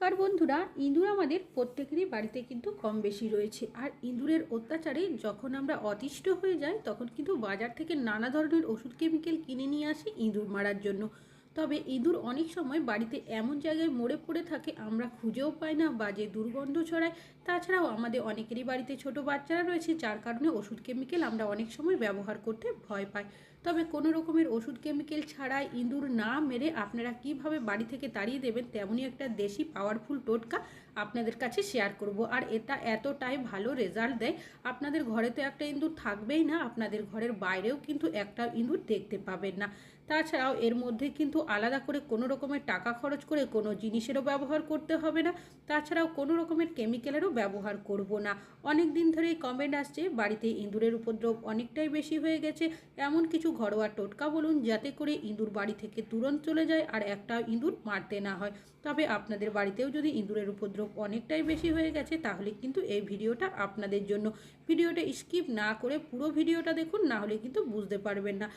কার বন্ধুরা? ইঁদুর আমাদের প্রত্যেকেরই বাড়িতে কিন্তু কম বেশি রয়েছে। আর ইঁদুরের অত্যাচারে যখন আমরা অতিষ্ঠ হয়ে যাই, তখন কিন্তু বাজার থেকে নানা ধরনের ওষুধ কেমিক্যাল কিনে নিয়ে আসি ইঁদুর মারার জন্য। তবে ইঁদুর অনেক সময় বাড়িতে এমন জায়গায় মরে পড়ে থাকে, আমরা খুঁজেও পাই না বা যে দুর্গন্ধ ছড়ায়। তাছাড়াও আমাদের অনেকেরই বাড়িতে ছোট বাচ্চারা রয়েছে, যার কারণে ওষুধ কেমিক্যাল আমরা অনেক সময় ব্যবহার করতে ভয় পাই। তবে কোনো রকমের ওষুধ কেমিক্যাল ছাড়াই ইঁদুর না মেরে আপনারা কীভাবে বাড়ি থেকে তাড়িয়ে দেবেন তেমনই একটা দেশি পাওয়ারফুল টোটকা আপনাদের কাছে শেয়ার করব। আর এটা এতটাই ভালো রেজাল্ট দেয়, আপনাদের ঘরে তো একটা ইঁদুর থাকবেই না, আপনাদের ঘরের বাইরেও কিন্তু একটা ইঁদুর দেখতে পাবেন না। তাছাড়াও এর মধ্যে কিন্তু আলাদা করে কোনো রকমের টাকা খরচ করে কোনো জিনিসেরও ব্যবহার করতে হবে না, তাছাড়াও কোনো রকমের কেমিক্যালেরও ব্যবহার করব না। অনেক দিন ধরেই কমেন্ট আসছে, বাড়িতে ইঁদুরের উপদ্রব অনেকটাই বেশি হয়ে গেছে, এমন কিছু ঘরোয়া টোটকা বলুন, যাতে করে ইঁদুর বাড়ি থেকে তুরন্ত চলে যায় আর একটা ইঁদুর মারতে না হয়। তবে আপনাদের বাড়িতেও যদি ইঁদুরের উপদ্রব অনেকটাই বেশি হয়ে গেছে, তাহলে কিন্তু এই ভিডিওটা আপনাদের জন্য। ভিডিওটা স্কিপ না করে পুরো ভিডিওটা দেখুন, না হলে কিন্তু বুঝতে পারবেন না।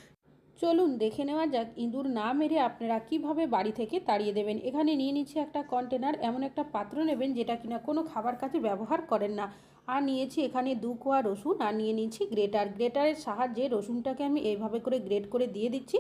চলুন দেখে নেওয়া যাক, ইঁদুর না মেরে আপনারা কীভাবে বাড়ি থেকে তাড়িয়ে দেবেন? এখানে নিয়ে নিচ্ছে একটা কন্টেনার এমন একটা পাত্র নেবেন, যেটা কিনা কোনো খাবার কাজে ব্যবহার করেন না। আর নিয়েছি এখানে দু কোয়া রসুন আর নিয়ে নিচ্ছি গ্রেটার। গ্রেটারের সাহায্যে রসুনটাকে আমি এইভাবে করে গ্রেট করে দিয়ে দিচ্ছি।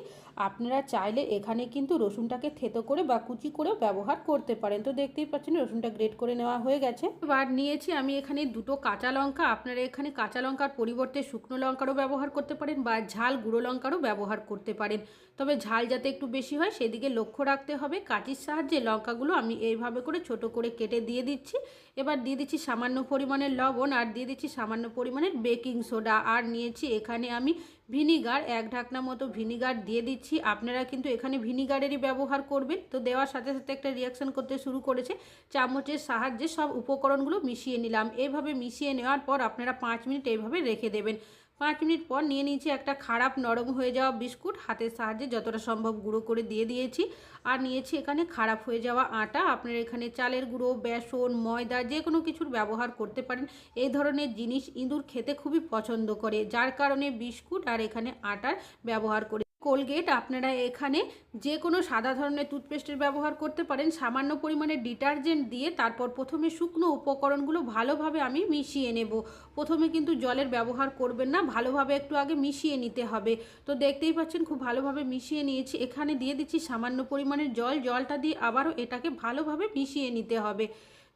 আপনারা চাইলে এখানে কিন্তু রসুনটাকে থেতো করে বা কুচি করে ব্যবহার করতে পারেন। তো দেখতেই পাচ্ছেন রসুনটা গ্রেট করে নেওয়া হয়ে গেছে। এবার নিয়েছি আমি এখানে দুটো কাঁচা লঙ্কা। আপনারা এখানে কাঁচা লঙ্কার পরিবর্তে শুকনো লঙ্কারও ব্যবহার করতে পারেন বা ঝাল গুঁড়ো লঙ্কারও ব্যবহার করতে পারেন। তবে ঝাল যাতে একটু বেশি হয় সেদিকে লক্ষ্য রাখতে হবে। কাঁচির সাহায্যে লঙ্কাগুলো আমি এইভাবে করে ছোট করে কেটে দিয়ে দিচ্ছি। এবার দিয়ে দিচ্ছি সামান্য পরিমাণের লবণ। আর দিয়ে দিচ্ছি সামান্য পরিমাণের বেকিং সোডা। আর নিয়েছি এখানে আমি ভিনিগার, এক ঢাকনা মতো ভিনিগার দিয়ে দিচ্ছি। আপনারা কিন্তু এখানে ভিনিগারেরই ব্যবহার করবেন। তো দেওয়ার সাথে সাথে একটা রিয়াকশান করতে শুরু করেছে। চামচের সাহায্যে সব উপকরণগুলো মিশিয়ে নিলাম। এভাবে মিশিয়ে নেওয়ার পর আপনারা পাঁচ মিনিট এইভাবে রেখে দেবেন। পাঁচ মিনিট পর নিয়ে নিয়েছি একটা খারাপ নরম হয়ে যাওয়া বিস্কুট। হাতের সাহায্যে যতটা সম্ভব গুঁড়ো করে দিয়ে দিয়েছি। আর নিয়েছি এখানে খারাপ হয়ে যাওয়া আটা। আপনার এখানে চালের গুঁড়ো, বেসন, ময়দা যে কোনো কিছুর ব্যবহার করতে পারেন। এই ধরনের জিনিস ইঁদুর খেতে খুবই পছন্দ করে। যার কারণে বিস্কুট আর এখানে আটার ব্যবহার করে কোলগেট, আপনারা এখানে যে কোনো সাদা ধরনের টুথপেস্টের ব্যবহার করতে পারেন। সামান্য পরিমাণে ডিটারজেন্ট দিয়ে তারপর প্রথমে শুকনো উপকরণগুলো ভালোভাবে আমি মিশিয়ে নেব। প্রথমে কিন্তু জলের ব্যবহার করবেন না, ভালোভাবে একটু আগে মিশিয়ে নিতে হবে। তো দেখতেই পাচ্ছেন, খুব ভালোভাবে মিশিয়ে নিয়েছি। এখানে দিয়ে দিচ্ছি সামান্য পরিমাণের জল, জলটা দিয়ে আবারও এটাকে ভালোভাবে মিশিয়ে নিতে হবে।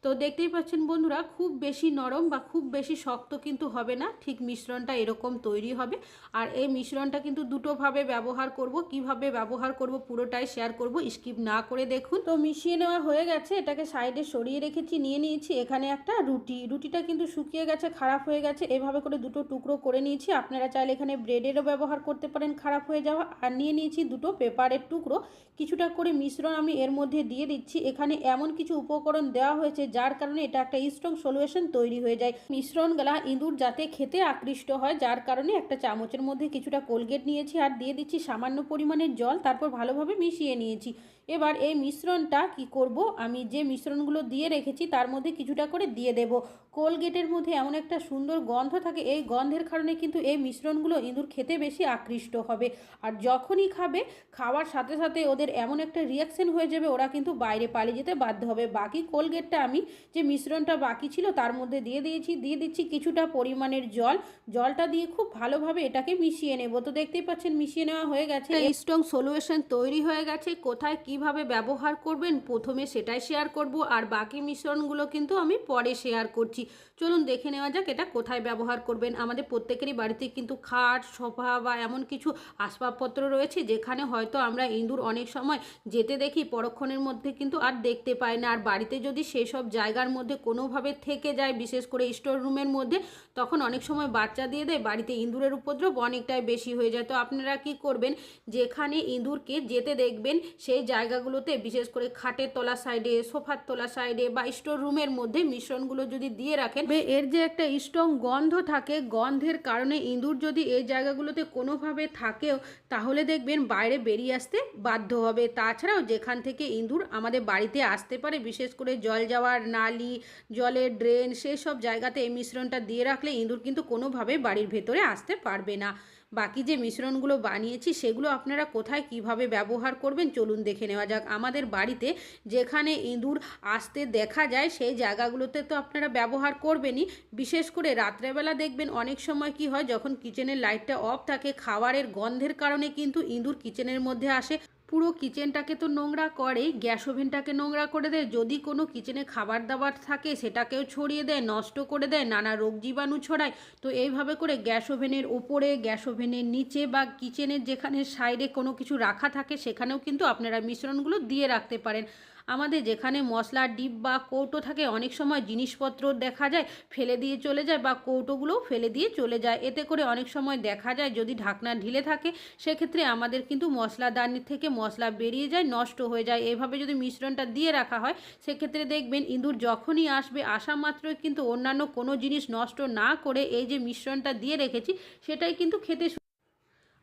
তো দেখতেই পাচ্ছেন বন্ধুরা, খুব বেশি নরম বা খুব বেশি শক্ত কিন্তু হবে না, ঠিক মিশ্রণটা এরকম তৈরি হবে। আর এই মিশ্রণটা কিন্তু দুটোভাবে ব্যবহার করব, কীভাবে ব্যবহার করব পুরোটাই শেয়ার করব স্কিপ না করে দেখুন। তো মিশিয়ে নেওয়া হয়ে গেছে, এটাকে সাইডে সরিয়ে রেখেছি, নিয়ে নিয়েছি এখানে একটা রুটি। রুটিটা কিন্তু শুকিয়ে গেছে, খারাপ হয়ে গেছে, এভাবে করে দুটো টুকরো করে নিয়েছি। আপনারা চাইলে এখানে ব্রেডেরও ব্যবহার করতে পারেন, খারাপ হয়ে যাওয়া। আর নিয়ে নিয়েছি দুটো পেপারের টুকরো। কিছুটা করে মিশ্রণ আমি এর মধ্যে দিয়ে দিচ্ছি। এখানে এমন কিছু উপকরণ দেওয়া হয়েছে যার কারণে এটা একটা স্ট্রং সলিউশন তৈরি হয়ে যায়। মিশ্রণ গলা ইঁদুর যাতে খেতে আকৃষ্ট হয়, যার কারণে একটা চামচের মধ্যে কিছুটা কোলগেট নিয়েছি আর দিয়ে দিচ্ছি সামান্য পরিমাণের জল, তারপর ভালোভাবে মিশিয়ে নিয়েছি। এবার এই মিশ্রণটা কি করব? আমি যে মিশ্রণগুলো দিয়ে রেখেছি, তার মধ্যে কিছুটা করে দিয়ে দেব। কোলগেটের মধ্যে এমন একটা সুন্দর গন্ধ থাকে, এই গন্ধের কারণে কিন্তু এই মিশ্রণগুলো ইঁদুর খেতে বেশি আকৃষ্ট হবে। আর যখনই খাবে, খাওয়ার সাথে সাথে ওদের এমন একটা রিয়াকশন হয়ে যাবে, ওরা কিন্তু বাইরে পালিয়ে যেতে বাধ্য হবে। বাকি কোলগেটটা আমি যে মিশ্রণটা বাকি ছিল, তার মধ্যে দিয়ে দিয়েছি। দিয়ে দিচ্ছি কিছুটা পরিমাণের জল। জলটা দিয়ে খুব ভালোভাবে এটাকে মিশিয়ে নেব। তো দেখতেই পাচ্ছেন, মিশিয়ে নেওয়া হয়ে গেছে। স্ট্রং সলিউশন তৈরি হয়ে গেছে। কোথায় কীভাবে ব্যবহার করবেন, প্রথমে সেটাই শেয়ার করব, আর বাকি মিশ্রণগুলো কিন্তু আমি পরে শেয়ার করছি। চলুন দেখে নেওয়া যাক এটা কোথায় ব্যবহার করবেন। আমাদের প্রত্যেকেরই বাড়িতে কিন্তু খাট, সোফা বা এমন কিছু আসবাবপত্র রয়েছে, যেখানে হয়তো আমরা ইঁদুর অনেক সময় যেতে দেখি, পরক্ষণের মধ্যে কিন্তু আর দেখতে পাই না। আর বাড়িতে যদি সেসব জায়গার মধ্যে কোনোভাবে থেকে যায়, বিশেষ করে স্টোর রুমের মধ্যে, তখন অনেক সময় বাচ্চা দিয়ে দেয়, বাড়িতে ইঁদুরের উপদ্রব অনেকটাই বেশি হয়ে যায়। তো আপনারা কি করবেন? যেখানে ইঁদুরকে যেতে দেখবেন, সেই জায়গাগুলোতে, বিশেষ করে খাটের তলা সাইডে, সোফার তলা সাইডে বা স্টোর রুমের মধ্যে মিশ্রণগুলো যদি দিয়ে রাখেন এর যে একটা স্ট্রং গন্ধ থাকে, গন্ধের কারণে ইঁদুর যদি এই জায়গাগুলোতে কোনোভাবে থাকেও, তাহলে দেখবেন বাইরে বেরিয়ে আসতে বাধ্য হবে। তাছাড়াও যেখান থেকে ইঁদুর আমাদের বাড়িতে আসতে পারে, বিশেষ করে জল যাওয়ার নালি, জলের ড্রেন সেই সব জায়গাতে এই মিশ্রণটা দিয়ে রাখলে ইঁদুর কিন্তু কোনোভাবে বাড়ির ভেতরে আসতে পারবে না। বাকি যে মিশ্রণগুলো বানিয়েছি, সেগুলো আপনারা কোথায় কীভাবে ব্যবহার করবেন, চলুন দেখে নেওয়া যাক। আমাদের বাড়িতে যেখানে ইঁদুর আসতে দেখা যায়, সেই জায়গাগুলোতে তো আপনারা ব্যবহার করবেনই। বিশেষ করে রাত্রেবেলা দেখবেন অনেক সময় কি হয়, যখন কিচেনের লাইটটা অফ থাকে, খাবারের গন্ধের কারণে কিন্তু ইঁদুর কিচেনের মধ্যে আসে। পুরো কিচেনটাকে তো নোংরা করেই গ্যাস ওভেনটাকে নোংরা করে দেয়। যদি কোনো কিচেনে খাবার দাবার থাকে, সেটাকেও ছড়িয়ে দেয়, নষ্ট করে দেয়, নানা রোগ জীবাণু ছড়ায়। তো এইভাবে করে গ্যাস ওভেনের ওপরে গ্যাস ওভেনের নিচে বা কিচেনের যেখানে সাইডে কোনো কিছু রাখা থাকে, সেখানেও কিন্তু আপনারা মিশ্রণগুলো দিয়ে রাখতে পারেন। আমাদের যেখানে মশলার ডিপ বা কৌটো থাকে, অনেক সময় জিনিসপত্র দেখা যায় ফেলে দিয়ে চলে যায় বা কৌটোগুলোও ফেলে দিয়ে চলে যায়। এতে করে অনেক সময় দেখা যায় যদি ঢাকনা ঢিলে থাকে, সেক্ষেত্রে আমাদের কিন্তু মশলাদানি থেকে মশলা বেরিয়ে যায়, নষ্ট হয়ে যায়। এভাবে যদি মিশ্রণটা দিয়ে রাখা হয়, সেক্ষেত্রে দেখবেন ইঁদুর যখনই আসবে, আসা মাত্রই কিন্তু অন্যান্য কোনো জিনিস নষ্ট না করে এই যে মিশ্রণটা দিয়ে রেখেছি, সেটাই কিন্তু খেতে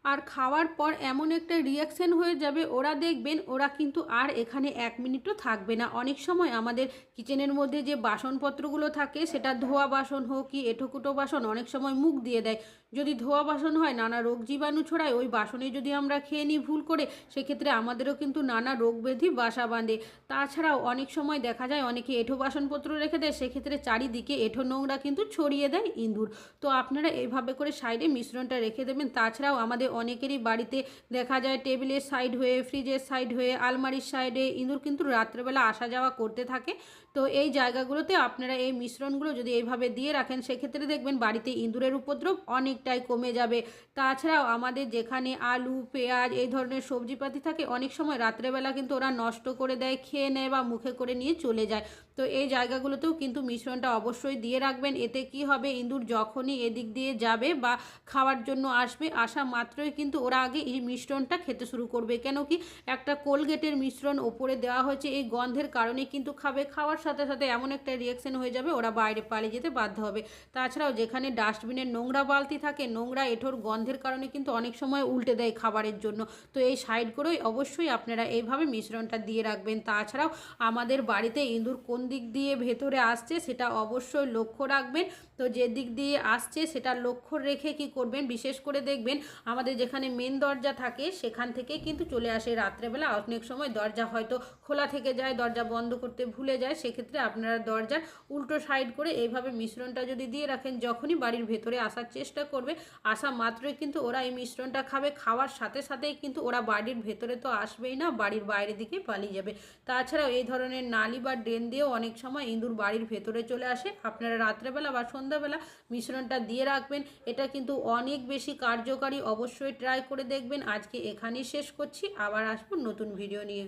আর খাওয়ার পর এমন একটা রিয়াকশন হয়ে যাবে, ওরা দেখবেন ওরা কিন্তু আর এখানে এক মিনিটও থাকবে না। অনেক সময় আমাদের কিচেনের মধ্যে যে বাসনপত্রগুলো থাকে, সেটা ধোয়া বাসন হোক কি এঁঠোকুটো বাসন, অনেক সময় মুখ দিয়ে দেয়। যদি ধোয়া বাসন হয়, নানা রোগ জীবাণু ছড়ায়, ওই বাসনে যদি আমরা খেয়ে নিই ভুল করে, সেক্ষেত্রে আমাদেরও কিন্তু নানা রোগ ব্যাধি বাসা বাঁধে। তাছাড়াও অনেক সময় দেখা যায়, অনেকে এঁঠো বাসনপত্র রেখে দেয়, সেক্ষেত্রে চারিদিকে এঁঠো নোংরা কিন্তু ছড়িয়ে দেয় ইঁদুর। তো আপনারা এইভাবে করে সাইডে মিশ্রণটা রেখে দেবেন। তাছাড়াও আমাদের অনেকেরই বাড়িতে দেখা যায় টেবিলের সাইড হয়ে ফ্রিজের সাইড হয়ে, আলমারির সাইডে ইঁদুর কিন্তু রাত্রেবেলা আসা যাওয়া করতে থাকে। তো এই জায়গাগুলোতে আপনারা এই মিশ্রণগুলো যদি এইভাবে দিয়ে রাখেন, সেক্ষেত্রে দেখবেন বাড়িতে ইঁদুরের উপদ্রব অনেকটাই কমে যাবে। তাছাড়াও আমাদের যেখানে আলু, পেঁয়াজ এই ধরনের সবজিপাতি থাকে, অনেক সময় রাত্রেবেলা কিন্তু ওরা নষ্ট করে দেয়, খেয়ে নেয় বা মুখে করে নিয়ে চলে যায়। তো এই জায়গাগুলোতেও কিন্তু মিশ্রণটা অবশ্যই দিয়ে রাখবেন। এতে কি হবে? ইঁদুর যখনই এদিক দিয়ে যাবে বা খাওয়ার জন্য আসবে, আসা মাত্রই কিন্তু ওরা আগে এই মিশ্রণটা খেতে শুরু করবে। কেন কি একটা কোলগেটের মিশ্রণ ওপরে দেওয়া হয়েছে, এই গন্ধের কারণে কিন্তু খাবে। খাওয়ার সাথে সাথে এমন একটা রিয়াকশন হয়ে যাবে, ওরা বাইরে পালিয়ে যেতে বাধ্য হবে। তাছাড়াও যেখানে ডাস্টবিনের নোংরা বালতি থাকে, নোংরা এঠোর গন্ধের কারণে কিন্তু অনেক সময় উল্টে দেয় খাবারের জন্য। তো এই সাইড করেই অবশ্যই আপনারা এইভাবে মিশ্রণটা দিয়ে রাখবেন। তাছাড়াও আমাদের বাড়িতে ইঁদুর কোন দিক দিয়ে ভেতরে আসছে সেটা অবশ্যই লক্ষ্য রাখবেন। তো যে দিক দিয়ে আসছে সেটা লক্ষ্য রেখে কি করবেন? বিশেষ করে দেখবেন আমাদের যেখানে মেন দরজা থাকে, সেখান থেকে কিন্তু চলে আসে রাত্রেবেলা। অনেক সময় দরজা হয়তো খোলা থেকে যায়, দরজা বন্ধ করতে ভুলে যায়। সেক্ষেত্রে আপনারা দরজার উল্টো সাইড করে এইভাবে মিশ্রণটা যদি দিয়ে রাখেন, যখনই বাড়ির ভেতরে আসার চেষ্টা করবে, আসা মাত্রই কিন্তু ওরা এই মিশ্রণটা খাবে। খাওয়ার সাথে সাথেই কিন্তু ওরা বাড়ির ভেতরে তো আসবেই না, বাড়ির বাইরের দিকে পালিয়ে যাবে। তাছাড়াও এই ধরনের নালি বা ড্রেন দিয়েও অনেক সময় ইঁদুর বাড়ির ভেতরে চলে আসে। আপনারা রাত্রেবেলা বা সন্ধ্যাবেলা মিশ্রণটা দিয়ে রাখবেন। এটা কিন্তু অনেক বেশি কার্যকারী অবশ্যই ট্রাই করে দেখবেন। আজকে এখানেই শেষ করছি। আবার আসব নতুন ভিডিও নিয়ে।